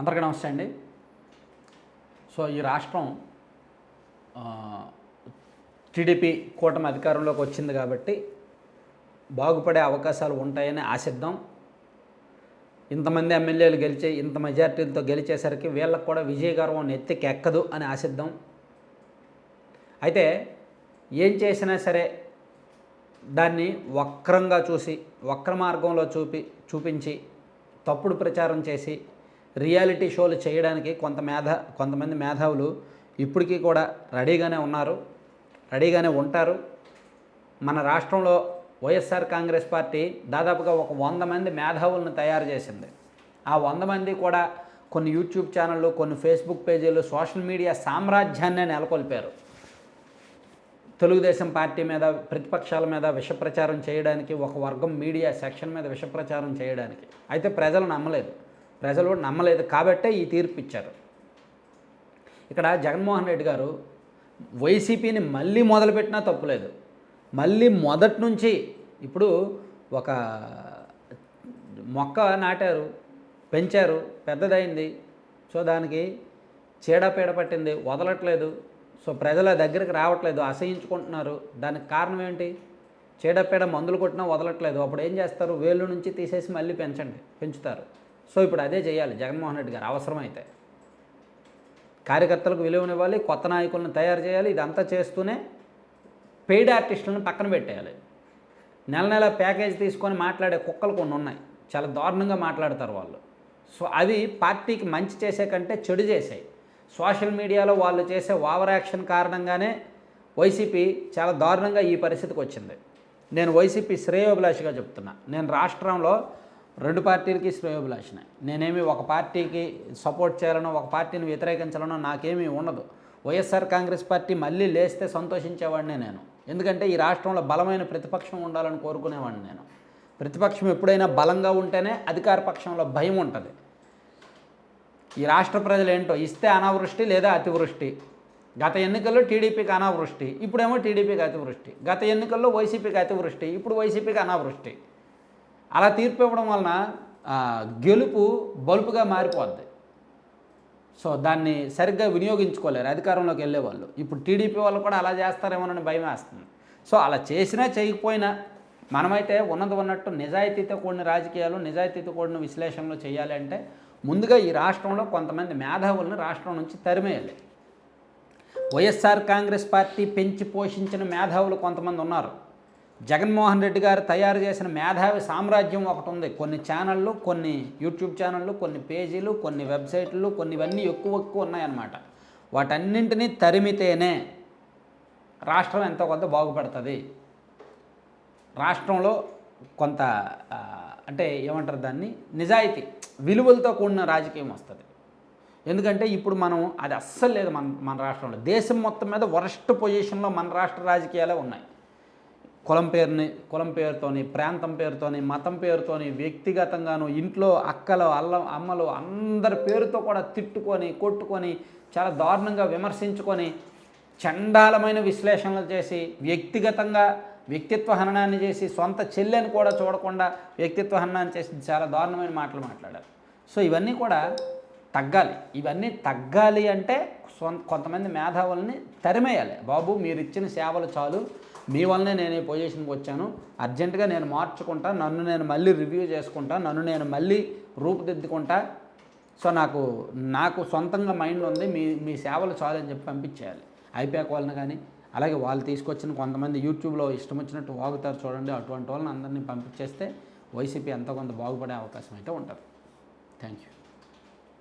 అందరికీ నమస్తే అండి. సో ఈ రాష్ట్రం టీడీపీ కూటమి అధికారంలోకి వచ్చింది కాబట్టి బాగుపడే అవకాశాలు ఉంటాయని ఆశిద్దాం. ఇంతమంది ఎమ్మెల్యేలు గెలిచే ఇంత మెజార్టీలతో గెలిచేసరికి వీళ్ళకు కూడా విజయగర్వం నెత్తికెక్కదు అని ఆశిద్దాం. అయితే ఏం చేసినా సరే దాన్ని వక్రంగా చూసి వక్ర మార్గంలో చూపి చూపించి తప్పుడు ప్రచారం చేసి రియాలిటీ షోలు చేయడానికి కొంత మేధ కొంతమంది మేధావులు ఇప్పటికీ కూడా రెడీగానే ఉన్నారు. రెడీగానే ఉంటారు. మన రాష్ట్రంలో వైఎస్ఆర్ కాంగ్రెస్ పార్టీ దాదాపుగా ఒక వంద మంది మేధావులను తయారు చేసింది. ఆ వంద మంది కూడా కొన్ని యూట్యూబ్ ఛానళ్ళు కొన్ని ఫేస్బుక్ పేజీలు సోషల్ మీడియా సామ్రాజ్యాన్నే నెలకొల్పారు. తెలుగుదేశం పార్టీ మీద ప్రతిపక్షాల మీద విషప్రచారం చేయడానికి ఒక వర్గం మీడియా సెక్షన్ మీద విషప్రచారం చేయడానికి. అయితే ప్రజలు నమ్మలేదు. ప్రజలు నమ్మలేదు కాబట్టే ఈ తీర్పు ఇచ్చారు. ఇక్కడ జగన్మోహన్ రెడ్డి గారు వైసీపీని మళ్ళీ మొదలుపెట్టినా తప్పులేదు. మళ్ళీ మొదటి నుంచి ఇప్పుడు ఒక మొక్క నాటారు పెంచారు పెద్దదైంది. సో దానికి చీడపీడ పట్టింది వదలట్లేదు. సో ప్రజల దగ్గరికి రావట్లేదు అసహించుకుంటున్నారు. దానికి కారణం ఏంటి? చీడపీడ మందులు కొట్టినా వదలట్లేదు. అప్పుడు ఏం చేస్తారు? వేళ్ళు నుంచి తీసేసి మళ్ళీ పెంచండి పెంచుతారు. సో ఇప్పుడు అదే చేయాలి. జగన్మోహన్ రెడ్డి గారు అవసరమైతే. కార్యకర్తలకు విలువనివ్వాలి కొత్త నాయకులను తయారు చేయాలి ఇదంతా చేస్తూనే పెయిడ్ ఆర్టిస్టులను పక్కన పెట్టేయాలి. నెల నెల ప్యాకేజ్ తీసుకొని మాట్లాడే కుక్కలు కొన్ని ఉన్నాయి. చాలా దారుణంగా మాట్లాడతారు వాళ్ళు. సో అవి పార్టీకి మంచి చేసే కంటే చెడు చేసాయి. సోషల్ మీడియాలో వాళ్ళు చేసే ఓవర్ యాక్షన్ కారణంగానే వైసీపీ చాలా దారుణంగా ఈ పరిస్థితికి వచ్చింది. నేను వైసీపీ శ్రేయోభిలాషిగా చెప్తున్నా. నేను రాష్ట్రంలో రెండు పార్టీలకి శ్రేయోభిలాషినే నేనేమి ఒక పార్టీకి సపోర్ట్ చేయాలనో ఒక పార్టీని వ్యతిరేకించాలనో నాకేమీ ఉండదు. వైఎస్ఆర్ కాంగ్రెస్ పార్టీ మళ్ళీ లేస్తే సంతోషించేవాడినే నేను. ఎందుకంటే ఈ రాష్ట్రంలో బలమైన ప్రతిపక్షం ఉండాలని కోరుకునేవాడిని నేను. ప్రతిపక్షం ఎప్పుడైనా బలంగా ఉంటేనే అధికార పక్షంలో భయం ఉంటుంది. ఈ రాష్ట్ర ప్రజలు ఏంటో ఇస్తే అనావృష్టి లేదా అతివృష్టి. గత ఎన్నికల్లో టీడీపీకి అనావృష్టి ఇప్పుడేమో టీడీపీకి అతివృష్టి. గత ఎన్నికల్లో వైసీపీకి అతివృష్టి ఇప్పుడు వైసీపీకి అనావృష్టి. అలా తీర్పు ఇవ్వడం వలన గెలుపు బలుపుగా మారిపోద్ది. సో దాన్ని సరిగ్గా వినియోగించుకోలేరు అధికారంలోకి వెళ్ళే వాళ్ళు. ఇప్పుడు టీడీపీ వాళ్ళు కూడా అలా చేస్తారేమోనని భయం వేస్తుంది. సో అలా చేసినా చేయకపోయినా మనమైతే ఉన్నది ఉన్నట్టు నిజాయితీతో కూడిన రాజకీయాలు నిజాయితీతో కూడిన విశ్లేషణలు చేయాలి అంటే ముందుగా ఈ రాష్ట్రంలో కొంతమంది మేధావులను రాష్ట్రం నుంచి తరిమేయాలి. వైఎస్ఆర్ కాంగ్రెస్ పార్టీ పెంచి పోషించిన మేధావులు కొంతమంది ఉన్నారు. జగన్మోహన్ రెడ్డి గారు తయారు చేసిన మేధావి సామ్రాజ్యం ఒకటి ఉంది. కొన్ని ఛానళ్ళు కొన్ని యూట్యూబ్ ఛానళ్ళు కొన్ని పేజీలు కొన్ని వెబ్సైట్లు కొన్ని ఇవన్నీ ఎక్కువ ఎక్కువ ఉన్నాయన్నమాట. వాటన్నింటినీ తరిమితేనే రాష్ట్రం ఎంతో కొంత బాగుపడుతుంది. రాష్ట్రంలో కొంత అంటే ఏమంటారు దాన్ని? నిజాయితీ విలువలతో కూడిన రాజకీయం వస్తుంది. ఎందుకంటే ఇప్పుడు మనం అది అస్సలు లేదు మన మన రాష్ట్రంలో. దేశం మొత్తం మీద వరస్ట్ పొజిషన్లో మన రాష్ట్ర రాజకీయాలే ఉన్నాయి. కులం పేరుని కులం పేరుతోని ప్రాంతం పేరుతోని మతం పేరుతోని వ్యక్తిగతంగాను ఇంట్లో అక్కలు అల్ల అమ్మలు అందరి పేరుతో కూడా తిట్టుకొని కొట్టుకొని చాలా దారుణంగా విమర్శించుకొని చండాలమైన విశ్లేషణలు చేసి వ్యక్తిగతంగా వ్యక్తిత్వ హననాన్ని చేసి సొంత చెల్లెని కూడా చూడకుండా వ్యక్తిత్వ హననాన్ని చేసి చాలా దారుణమైన మాటలు మాట్లాడారు. సో ఇవన్నీ కూడా తగ్గాలి. ఇవన్నీ తగ్గాలి అంటే సొంత కొంతమంది మేధావుల్ని తరిమేయాలి. బాబు మీరు ఇచ్చిన సేవలు చాలు. మీ వల్లనే నేను ఈ పొజిషన్కి వచ్చాను. అర్జెంటుగా నేను మార్చుకుంటా. నన్ను నేను మళ్ళీ రివ్యూ చేసుకుంటా. నన్ను నేను మళ్ళీ రూపుదిద్దుకుంటా. సో నాకు నాకు సొంతంగా మైండ్ ఉంది. మీ మీ సేవలు చాలు అని చెప్పి పంపించేయాలి. ఐపాక్ వాళ్ళని కానీ అలాగే వాళ్ళు తీసుకొచ్చిన కొంతమంది యూట్యూబ్లో ఇష్టం వచ్చినట్టు వాగుతారు చూడండి. అటువంటి వాళ్ళని అందరినీ పంపించేస్తే వైసీపీ ఎంతో కొంత బాగుపడే అవకాశం అయితే ఉంటుంది. Thank you